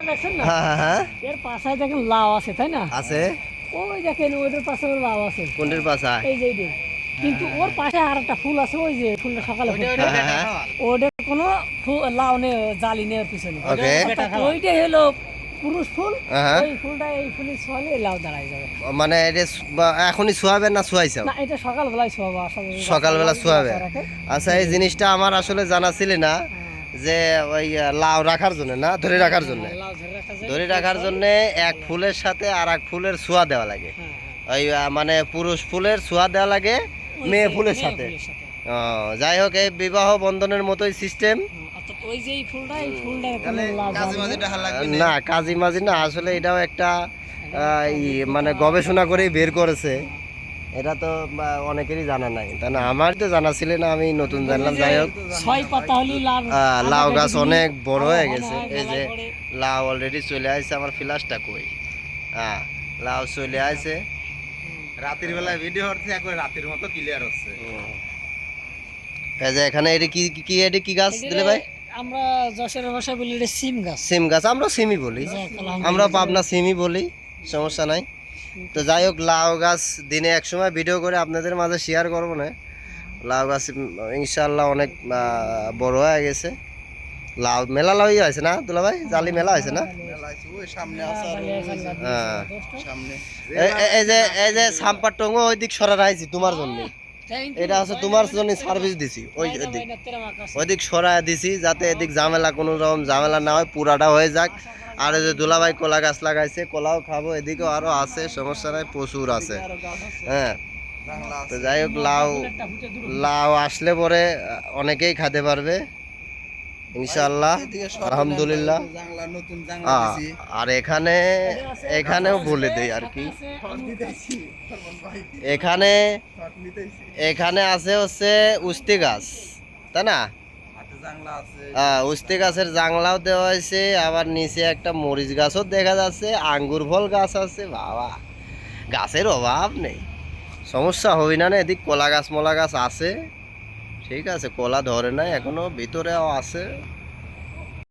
হ্যাঁ হ্যাঁ হ্যাঁ। এর পাশে দেখেন লাউ আছে তাই না? আছে। ওই দেখেন ওইটার পাশে লাউ আছে। কোনটির পাশায়? এই যে এই কিন্তু ওর পাশে আর একটা ফুল আছে ওই যে ফুলটা সকালে ফুটছে। ওটার কোনো লাউ নেই জালি নেই পিছনে। ওইটাই হলো পুরুষ ফুল ফুলটা এই ফুলের ছোয়ালে লাউ দাঁড়ায় যাবে। মানে এটা এখনই শোয়াবেন না শোয়াইছে না এটা সকালবেলায় আসলে সকালবেলা শোয়াবে রাখে। আচ্ছা এই জিনিসটা আমার আসলে জানা ছিল না। যে ওই লাউ রাখার জন্য না ধরে রাখার জন্য? ধরে রাখার জন্য এক ফুলের সাথে আর এক ফুলের ছোঁয়া দেওয়া লাগে। হ্যাঁ, হ্যাঁ। ওই মানে পুরুষ ফুলের ছোঁয়া দেওয়া লাগে মেয়ে ফুলের সাথে। যাই হোক এই বিবাহ বন্ধনের মতোই সিস্টেম নেই। না? কাজী মাঝি না আসলে এটাও একটা মানে গবেষণা করেই বের করেছে। এটা তো অনেকেরই জানা নাই। তা না আমার তো জানা ছিল না আমি নতুন জানলাম। যাই হোক ছয় পাতা হলি লাউ। গাছ অনেক বড় হয়ে গেছে। এই যে লাউ অলরেডি চলে আসছে আমার ফ্লাসটা কই? হ্যাঁ লাউ চলে আসছে রাতের বেলায় ভিডিও হচ্ছে একবার রাতের মতো ক্লিয়ার হচ্ছে। এই যে এখানে এটা কি কি- কি এটা কি গাছ দিলে ভাই? আমরা যশোর ভাষায় বলি এটা সিম গাছ। সিম গাছ আমরা সিমই বলি। আমরা পাবনা সিমই বলি সমস্যা নাই। তো যাই হোক লাউ গাছ দিনে এক সময় ভিডিও করে আপনাদের মাঝে শেয়ার করব না। লাউ গাছ ইনশাল্লাহ অনেক বড় হয়ে গেছে। লাউ মেলা লাউই হয়েছে না দুলা ভাই জালি মেলা হয়েছে না? ওই সামনে আছে আর হ্যাঁ। সামনে। এই- যে এই যে সাম্পার টঙ্গো ওই দিক সরা রাখছি তোমার জন্য। এটা হচ্ছে তোমার জন্য সার্ভিস দিছি ওই দিক। সরায় দিছি যাতে এদিক ঝামেলা কোনো রকম ঝামেলা না হয় পুরাটা হয়ে যাক। আর ওই যে দুলাভাই কলা গাছ লাগাইছে, কলাও খাব, এদিকেও আরও আছে, সমস্যা নাই, প্রচুর আছে। হ্যাঁ। তো যাই হোক, লাউ লাউ আসলে পরে অনেকেই খেতে পারবে ইনশাল্লাহ আলহামদুলিল্লাহ। আর এখানে, এখানেও বলে দেই আর কি। এখানে এখানে আছে হচ্ছে উস্তি গাছ, তাই না? আহ, উস্তি গাছের জাংলাও দেওয়া হয়েছে আবার নিচে একটা মরিচ গাছও দেখা যাচ্ছে আঙ্গুর ফল গাছ আছে বাবা। গাছের অভাব নেই। সমস্যা হই না না এদিক কলা গাছ মলা গাছ আছে। ঠিক আছে কলা ধরে নাই এখনও ভিতরেও আছে।